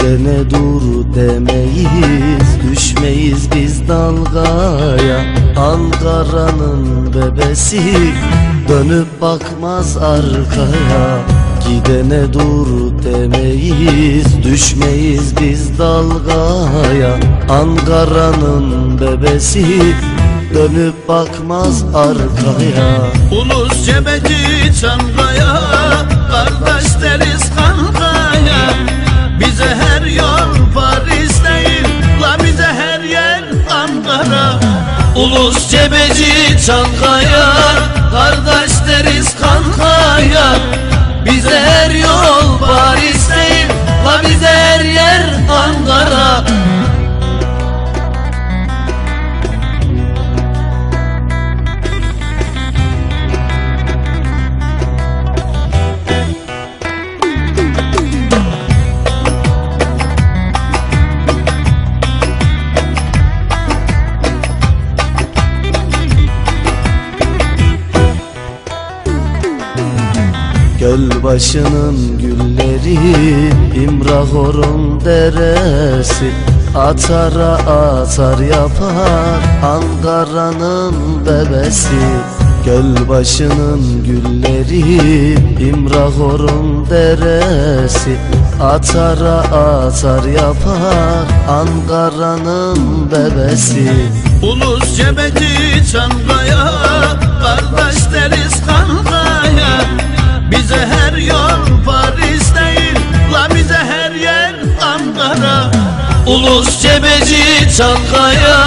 Gidene dur demeyiz Düşmeyiz biz dalgaya. Ankara'nın bebesi Dönüp bakmaz arkaya. Gidene dur demeyiz Düşmeyiz biz dalgaya. Ankara'nın bebesi Dönüp bakmaz arkaya. Ulus cebeci çankaya Kardeş deriz kankaya Ulus cebeci çankaya Kardeş deriz kankaya Göl başının gülleri İmrahor'un deresi. Atara atar yapar Ankara'nın bebesi. Göl başının gülleri İmrahor'un deresi. Atara atar yapar Ankara'nın bebesi. Ulus cebeci çankaya Kardeş deriz kankaya Bize her yol Paris değil. La bize her yer Ankara. Ulus cebeci çankaya